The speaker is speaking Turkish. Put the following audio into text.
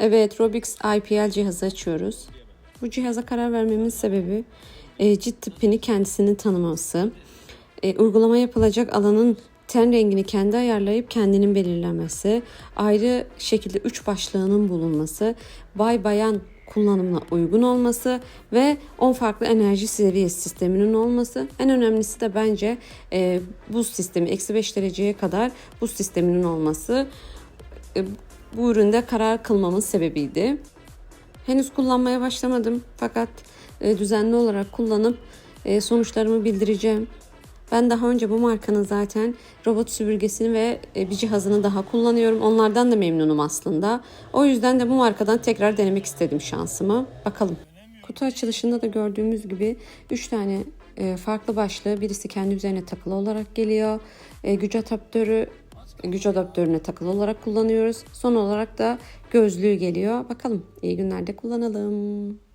Evet, Robix IPL cihazı açıyoruz. Bu cihaza karar vermemin sebebi e, cilt tipini kendisinin tanıması, e, uygulama yapılacak alanın ten rengini kendi ayarlayıp kendinin belirlemesi, ayrı şekilde üç başlığının bulunması, bay bayan kullanımına uygun olması ve 10 farklı enerji seviyesi sisteminin olması. En önemlisi de bence e, buz sistemi, eksi 5 dereceye kadar buz sisteminin olması. E, bu üründe karar kılmamın sebebiydi. Henüz kullanmaya başlamadım fakat e, düzenli olarak kullanıp e, sonuçlarımı bildireceğim. Ben daha önce bu markanın zaten robot süpürgesini ve e, bir cihazını daha kullanıyorum. Onlardan da memnunum aslında. O yüzden de bu markadan tekrar denemek istedim şansımı. Bakalım. Kutu açılışında da gördüğümüz gibi 3 tane farklı başlığı birisi kendi üzerine takılı olarak geliyor. Güç adaptörü güç adaptörüne takılı olarak kullanıyoruz. Son olarak da gözlüğü geliyor. Bakalım iyi günlerde kullanalım.